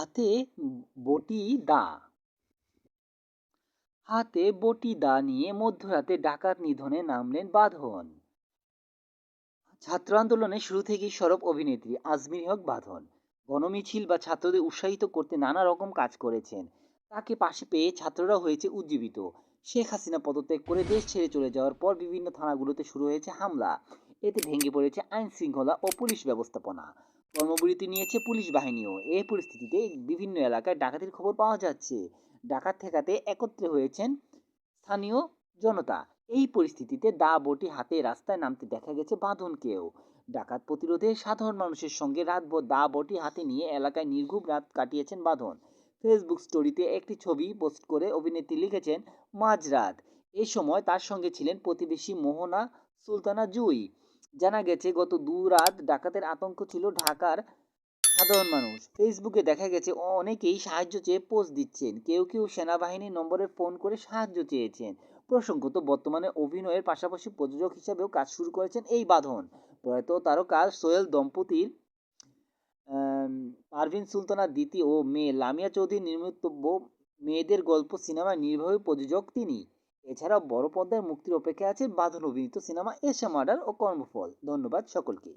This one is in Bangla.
হাতে বটি দা। হাতে বটি দা নিয়ে মধ্যরাতে ডাকাত নিধনে নামলেন বাঁধন। ছাত্র আন্দোলনের শুরু থেকেই সরব অভিনেত্রী আজমির হক বাঁধন। গণমিছিল বা ছাত্রদের উৎসাহিত করতে নানা রকম কাজ করেছেন। তাকে পাশে পেয়ে ছাত্ররা হয়েছে উজ্জীবিত। শেখ হাসিনা পদত্যাগ করে দেশ ছেড়ে চলে যাওয়ার পর বিভিন্ন থানাগুলোতে শুরু হয়েছে হামলা। এতে ভেঙে পড়েছে আইন শৃঙ্খলা ও পুলিশ ব্যবস্থাপনা। কর্মবিরতি নিয়েছে পুলিশ বাহিনীও। এই পরিস্থিতিতে বিভিন্ন এলাকায় ডাকাতির খবর পাওয়া যাচ্ছে। ডাকাত ঠেকাতে একত্রে হয়েছেন স্থানীয় জনতা। এই পরিস্থিতিতে দা বটি হাতে রাস্তায় নামতে দেখা গেছে বাঁধনকেও। ডাকাত প্রতিরোধে সাধারণ মানুষের সঙ্গে রাতভর দা বটি হাতে নিয়ে এলাকায় নির্ঘুম রাত কাটিয়েছেন বাঁধন। ফেসবুক স্টোরিতে একটি ছবি পোস্ট করে অভিনেত্রী লিখেছেন, মাঝরাত। এই সময় তার সঙ্গে ছিলেন প্রতিবেশী মোহনা সুলতানা জুই। জানা গেছে গত দু রাত ডাকাতের আতঙ্ক ছিল ঢাকার সাধারণ মানুষ। ফেসবুকে দেখা গেছে অনেকেই সাহায্য চেয়ে পোস্ট দিচ্ছেন। কেউ কেউ সেনাবাহিনীর নম্বরে ফোন করে সাহায্য চেয়েছেন। প্রসঙ্গত, বর্তমানে অভিনয়ের পাশাপাশি প্রযোজক হিসাবেও কাজ শুরু করেছেন এই বাঁধন। প্রয়াত তারকা সোহেল দম্পতির পারভিন সুলতানা দিতি ও মেয়ে লামিয়া চৌধুরী নির্মিতব্য মেয়েদের গল্প সিনেমার নির্বাহী প্রযোজক তিনি। এছাড়াও বড় পর্দায় মুক্তির অপেক্ষায় আছে বাঁধন অভিনীত সিনেমা এশা মার্ডার ও কর্মফল। ধন্যবাদ সকলকে।